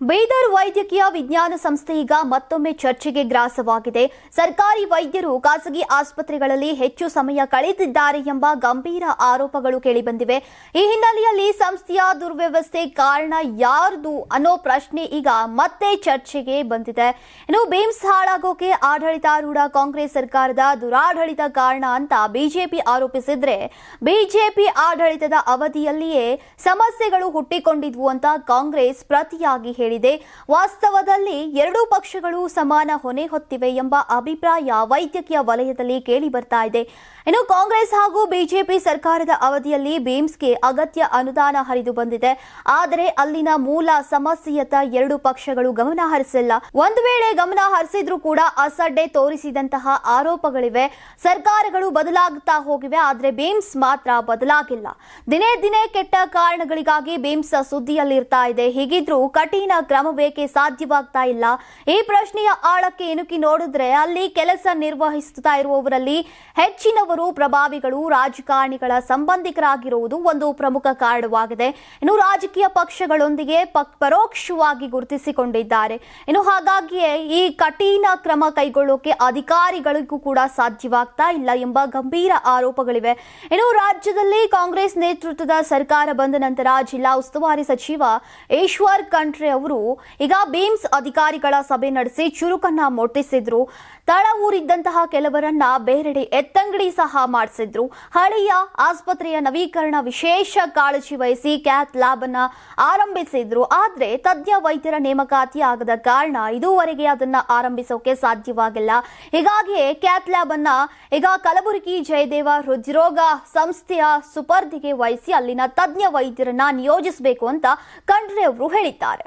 ಬೀದರ್ ವೈದ್ಯಕೀಯ ವಿಜ್ಞಾನ ಸಂಸ್ಥೆ ಈಗ ಮತ್ತೊಮ್ಮೆ ಚರ್ಚೆಗೆ ಗ್ರಾಸವಾಗಿದೆ. ಸರ್ಕಾರಿ ವೈದ್ಯರು ಖಾಸಗಿ ಆಸ್ಪತ್ರೆಗಳಲ್ಲಿ ಹೆಚ್ಚು ಸಮಯ ಕಳೆದಿದ್ದಾರೆ ಎಂಬ ಗಂಭೀರ ಆರೋಪಗಳು ಕೇಳಿಬಂದಿವೆ. ಈ ಹಿನ್ನೆಲೆಯಲ್ಲಿ ಸಂಸ್ಥೆಯ ದುರ್ವ್ಯವಸ್ಥೆ ಕಾರಣ ಯಾರ್ದು ಅನ್ನೋ ಪ್ರಶ್ನೆ ಈಗ ಮತ್ತೆ ಚರ್ಚೆಗೆ ಬಂದಿದೆ. ಇನ್ನು ಬೇಮ್ಸ್ ಹಾಳಾಗೋಕೆ ಆಡಳಿತಾರೂಢ ಕಾಂಗ್ರೆಸ್ ಸರ್ಕಾರದ ದುರಾಡಳಿತ ಕಾರಣ ಅಂತ ಬಿಜೆಪಿ ಆರೋಪಿಸಿದ್ರೆ ಬಿಜೆಪಿ ಆಡಳಿತದ ಅವಧಿಯಲ್ಲಿಯೇ ಸಮಸ್ಯೆಗಳು ಹುಟ್ಟಿಕೊಂಡಿದ್ವು ಅಂತ ಕಾಂಗ್ರೆಸ್ ಪ್ರತಿಯಾಗಿ ಹೇಳಿದೆ ವಾಸ್ತವದಲ್ಲಿ ಎರಡೂ ಪಕ್ಷಗಳು ಸಮಾನ ಹೊಣೆ ಹೊತ್ತಿವೆ ಎಂಬ ಅಭಿಪ್ರಾಯ ವೈದ್ಯಕೀಯ ವಲಯದಲ್ಲಿ ಕೇಳಿ ಬರ್ತಾ ಇದೆ. ಇನ್ನು ಕಾಂಗ್ರೆಸ್ ಹಾಗೂ ಬಿಜೆಪಿ ಸರ್ಕಾರದ ಅವಧಿಯಲ್ಲಿ ಬೇಮ್ಸ್ಗೆ ಅಗತ್ಯ ಅನುದಾನ ಹರಿದು ಬಂದಿದೆ. ಆದರೆ ಅಲ್ಲಿನ ಮೂಲ ಸಮಸ್ಯೆಯತ್ತ ಎರಡು ಪಕ್ಷಗಳು ಗಮನ ಹರಿಸಿಲ್ಲ. ಒಂದು ವೇಳೆ ಗಮನ ಹರಿಸಿದ್ರೂ ಕೂಡ ಅಸಡ್ಡೆ ತೋರಿಸಿದಂತಹ ಆರೋಪಗಳಿವೆ. ಸರ್ಕಾರಗಳು ಬದಲಾಗುತ್ತಾ ಹೋಗಿವೆ, ಆದರೆ ಬೇಮ್ಸ್ ಮಾತ್ರ ಬದಲಾಗಿಲ್ಲ. ದಿನೇ ದಿನೇ ಕೆಟ್ಟ ಕಾರಣಗಳಿಗಾಗಿ ಬೇಮ್ಸ್ ಸುದ್ದಿಯಲ್ಲಿರ್ತಾ ಇದೆ. ಹೀಗಿದ್ರೂ ಕಠಿಣ ಕ್ರಮ ಬೇಕೆ ಸಾಧ್ಯವಾಗ್ತಾ ಇಲ್ಲ? ಈ ಪ್ರಶ್ನೆಯ ಆಳಕ್ಕೆ ಇಣುಕಿ ನೋಡಿದ್ರೆ ಅಲ್ಲಿ ಕೆಲಸ ನಿರ್ವಹಿಸುತ್ತಾ ಇರುವವರಲ್ಲಿ ಹೆಚ್ಚಿನವರು ಪ್ರಭಾವಿಗಳು, ರಾಜಕಾರಣಿಗಳ ಸಂಬಂಧಿಕರಾಗಿರುವುದು ಒಂದು ಪ್ರಮುಖ ಕಾರಣವಾಗಿದೆ. ಇನ್ನು ರಾಜಕೀಯ ಪಕ್ಷಗಳೊಂದಿಗೆ ಪಕ್- ಪರೋಕ್ಷವಾಗಿ ಗುರುತಿಸಿಕೊಂಡಿದ್ದಾರೆ. ಇನ್ನು ಹಾಗಾಗಿಯೇ ಈ ಕಠಿಣ ಕ್ರಮ ಕೈಗೊಳ್ಳೋಕೆ ಅಧಿಕಾರಿಗಳಿಗೂ ಕೂಡ ಸಾಧ್ಯವಾಗ್ತಾ ಇಲ್ಲ ಎಂಬ ಗಂಭೀರ ಆರೋಪಗಳಿವೆ. ಇನ್ನು ರಾಜ್ಯದಲ್ಲಿ ಕಾಂಗ್ರೆಸ್ ನೇತೃತ್ವದ ಸರ್ಕಾರ ಬಂದ ನಂತರ ಜಿಲ್ಲಾ ಉಸ್ತುವಾರಿ ಸಚಿವ ಈಶ್ವರ್ ಖಂಡ್ರೆ ಅವರು ಈಗ ಬೀಮ್ಸ್ ಅಧಿಕಾರಿಗಳ ಸಭೆ ನಡೆಸಿ ಚುರುಕನ್ನ ಮೊಟ್ಟಿಸಿದ್ರು. ತಳ ಊರಿದ್ದಂತಹ ಕೆಲವರನ್ನ ಬೇರೆಡೆ ಎತ್ತಂಗಡಿ ಸಹ ಮಾಡಿಸಿದ್ರು. ಹಳೆಯ ಆಸ್ಪತ್ರೆಯ ನವೀಕರಣ ವಿಶೇಷ ಕಾಳಜಿ ವಹಿಸಿ ಕ್ಯಾತ್ ಲ್ಯಾಬ್ ಅನ್ನ ಆರಂಭಿಸಿದ್ರು. ಆದ್ರೆ ತಜ್ಞ ವೈದ್ಯರ ನೇಮಕಾತಿ ಆಗದ ಕಾರಣ ಇದುವರೆಗೆ ಅದನ್ನ ಆರಂಭಿಸೋಕೆ ಸಾಧ್ಯವಾಗಿಲ್ಲ. ಹೀಗಾಗಿಯೇ ಕ್ಯಾತ್ ಲ್ಯಾಬ್ ಅನ್ನ ಈಗ ಕಲಬುರಗಿ ಜಯದೇವ ಹೃದ್ರೋಗ ಸಂಸ್ಥೆಯ ಸುಪರ್ದಿಗೆ ವಹಿಸಿ ಅಲ್ಲಿನ ತಜ್ಞ ವೈದ್ಯರನ್ನ ನಿಯೋಜಿಸಬೇಕು ಅಂತ ಖಂಡ್ರೆ ಅವರು ಹೇಳಿದ್ದಾರೆ.